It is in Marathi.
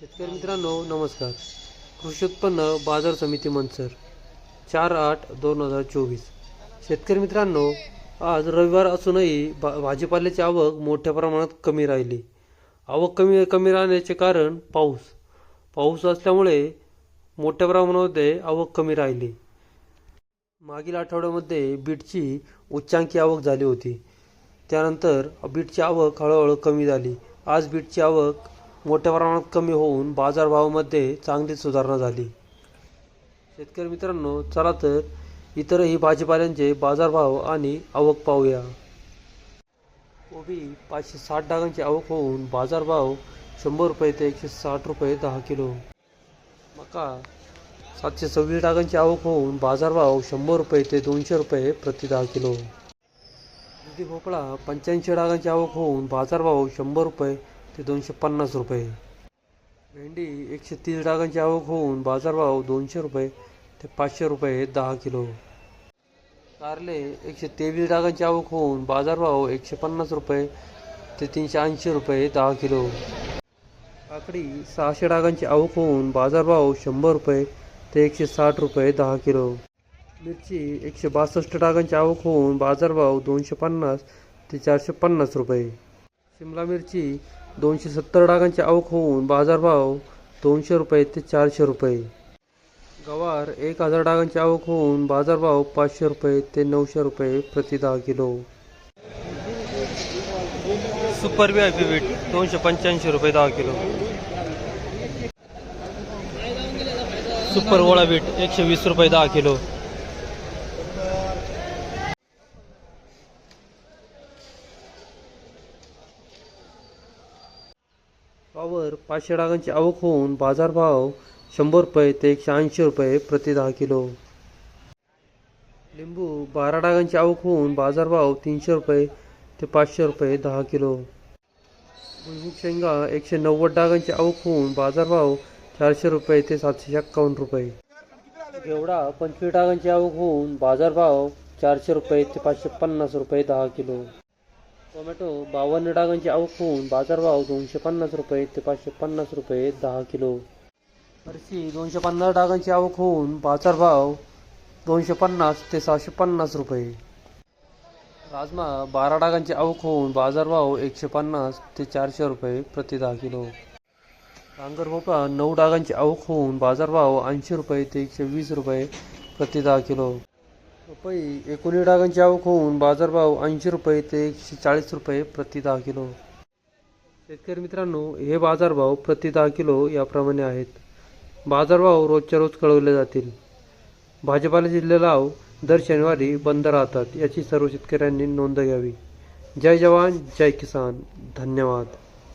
शेतकरी मित्रांनो नमस्कार. कृषी उत्पन्न बाजार समिती मंचर चार आठ दोन हजार चोवीस. शेतकरी मित्रांनो आज रविवार असूनही भा भाजीपाल्याची आवक मोठ्या प्रमाणात कमी राहिली. आवक कमी कमी राहण्याचे कारण पाऊस. पाऊस असल्यामुळे मोठ्या प्रमाणामध्ये आवक कमी राहिली. मागील आठवड्यामध्ये बीटची उच्चांकी आवक झाली होती. त्यानंतर बीटची आवक हळूहळू कमी झाली. आज बीटची आवक मोठ्या प्रमाणात कमी होऊन बाजारभावामध्ये चांगली सुधारणा झाली. शेतकरी मित्रांनो चला तर इतरही भाजीपाल्यांचे बाजारभाव आणि आवक पाहूया. कोबी पाचशे साठ डागांची आवक होऊन बाजारभाव शंभर रुपये ते एकशे साठ रुपये दहा किलो. मका सातशे सव्वीस डागांची आवक होऊन बाजारभाव शंभर रुपये ते दोनशे रुपये प्रति दहा किलो. दुधी भोपळा पंच्याऐंशी डागांची आवक होऊन बाजारभाव शंभर रुपये ते दोनशे पन्नास रुपये. भेंडी एकशे तीस डागांची आवक होऊन बाजारभाव दोनशे रुपये ते पाचशे रुपये दहा किलो. कारले एकशे तेवीस डागांची आवक होऊन बाजारभाव एकशे पन्नास रुपये ते तीनशे ऐंशी रुपये दहा किलो. काकडी सहाशे डागांची आवक होऊन बाजारभाव शंभर रुपये ते एकशे साठ रुपये दहा किलो. मिरची एकशे बासष्ट डागांची आवक होऊन बाजारभाव दोनशे पन्नास ते चारशे पन्नास रुपये. शिमला मिरची दोनशे सत्तर डागांची आवक होऊन बाजारभाव दोनशे रुपये ते चारशे रुपये. गवार एक हजार डागांची आवक होऊन बाजारभाव पाचशे रुपये ते नऊशे रुपये प्रति दहा kilo. Super V I P beet दोनशे पंच्याऐंशी रुपये दहा किलो. सुपर ओळा बीट एकशे वीस रुपये दहा किलो. पावर पाचशे डागांची आवक होऊन बाजारभाव शंभर रुपये ते एकशे ऐंशी रुपये प्रति दहा किलो. लिंबू बारा डागांची आवक होऊन बाजारभाव तीनशे रुपये ते पाचशे रुपये दहा किलो. भुईमुग शेंगा एकशे नव्वद डागांची आवक होऊन बाजारभाव चारशे रुपये ते सातशे एक्कावन्न रुपये. घेवडा पंचवीस डागांची आवक होऊन बाजारभाव चारशे रुपये ते पाचशे पन्नास रुपये दहा किलो. टोमॅटो बावन्न डागांची आवक होऊन बाजारभाव दोनशे पन्नास रुपये ते पाचशे पन्नास रुपये दहा किलो. फरशी दोनशे पन्नास डागांची आवक होऊन बाजारभाव दोनशे पन्नास ते सहाशे पन्नास रुपये. राजमा बारा डागांची आवक होऊन बाजारभाव एकशे पन्नास ते चारशे रुपये प्रति दहा किलो. डांगर भोपळा नऊ डागांची आवक होऊन बाजारभाव ऐंशी रुपये ते एकशे वीस रुपये प्रति दहा किलो. पपई एकोणीस डागांची आवक होऊन बाजारभाव ऐंशी रुपये ते एकशे चाळीस रुपये प्रति दहा किलो. शेतकरी मित्रांनो हे बाजारभाव प्रति दहा किलो याप्रमाणे आहेत. बाजारभाव रोजच्या रोज कळवले जातील. भाजीपाल्याचे लिलाव दर शनिवारी बंद राहतात याची सर्व शेतकऱ्यांनी नोंद घ्यावी. जय जवान जय किसान. धन्यवाद.